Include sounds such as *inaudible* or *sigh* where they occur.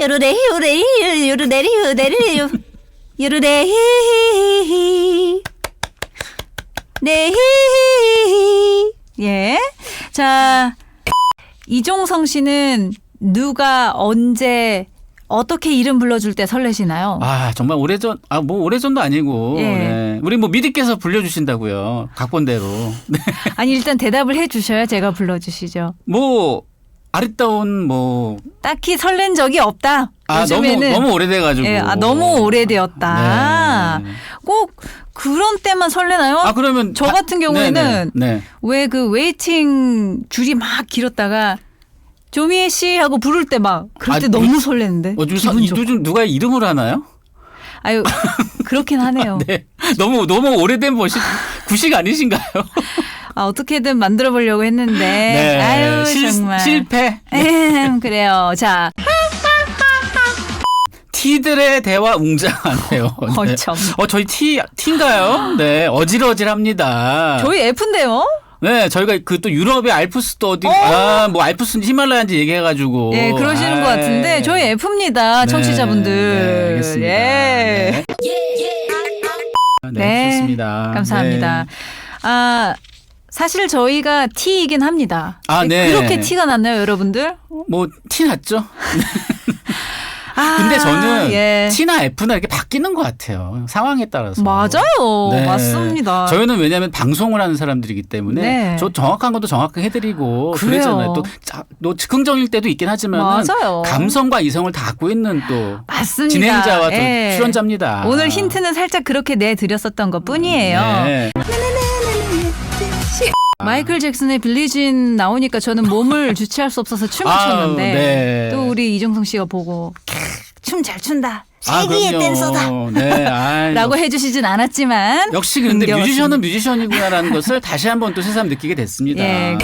요르레 요레 요르레리 요레리 요 요르레 히히히 네 히히히 예. 자, 이종성 씨는 누가 언제 어떻게 이름 불러줄 때 설레시나요? 아 정말 오래전 아 뭐 오래전도 아니고 예. 네. 우리 뭐 미디께서 불려주신다고요 각본대로 네. *laughs* 아니 일단 대답을 해주셔야 제가 불러주시죠. 뭐 아리따운 뭐 딱히 설렌 적이 없다. 아, 너무 요즘에는 너무 오래돼가지고 예, 아, 너무 오래되었다. 네. 꼭 그런 때만 설레나요? 아 그러면 저 다- 같은 경우에는 네네. 네. 왜그 웨이팅 줄이 막 길었다가 조미애 씨 하고 부를 때 막 그럴 때 아, 너무 요- 설레는데 요즘 서- 기분 좋고. 요즘 누가 이름을 하나요? 아유 *laughs* 그렇긴 하네요. 네. 너무 너무 오래된 버식 구식 아니신가요? 아, 어떻게든 만들어 보려고 했는데 네. 아유 실, 정말 실패. 에헴, 그래요. 자 *laughs* 티들의 대화 웅장하네요. *laughs* 어, 네. 참. 어 저희 티 티인가요? 네 어질어질합니다. 저희 F인데요. 네 저희가 그 또 유럽의 알프스도 어디 어? 아뭐 알프스인지 히말라야인지 얘기해가지고. 예, 그러시는 아이. 것 같은데 저희 F입니다, 네, 청취자분들. 네, 알겠습니다. 예. 네. 네, 좋습니다. 감사합니다. 네. 아 사실 저희가 T이긴 합니다. 아, 네. 그렇게 티가 났나요, 여러분들? 뭐티 났죠? *laughs* 아, 근데 저는 예. T나 F나 이렇게 바뀌는 것 같아요. 상황에 따라서. 맞아요, 네. 맞습니다. 저희는 왜냐하면 방송을 하는 사람들이기 때문에 네. 저 정확한 것도 정확하게 해드리고 그래요. 그러잖아요. 또, 자, 또 즉흥적일 때도 있긴 하지만. 감성과 이성을 다 갖고 있는 또 맞습니다. 진행자와 또 예. 출연자입니다. 오늘 힌트는 살짝 그렇게 내드렸었던 것 뿐이에요. 네. 마이클 잭슨의 빌리진 나오니까 저는 몸을 *laughs* 주체할 수 없어서 춤을 아우, 췄는데 네. 또 우리 이정성 씨가 보고 춤 잘 춘다. 아, 세계의 그럼요. 댄서다. 네. 아이, 라고 해주시진 않았지만 역시 근데. 뮤지션은 뮤지션이구나라는 것을 다시 한번 또 새삼 느끼게 됐습니다. 예.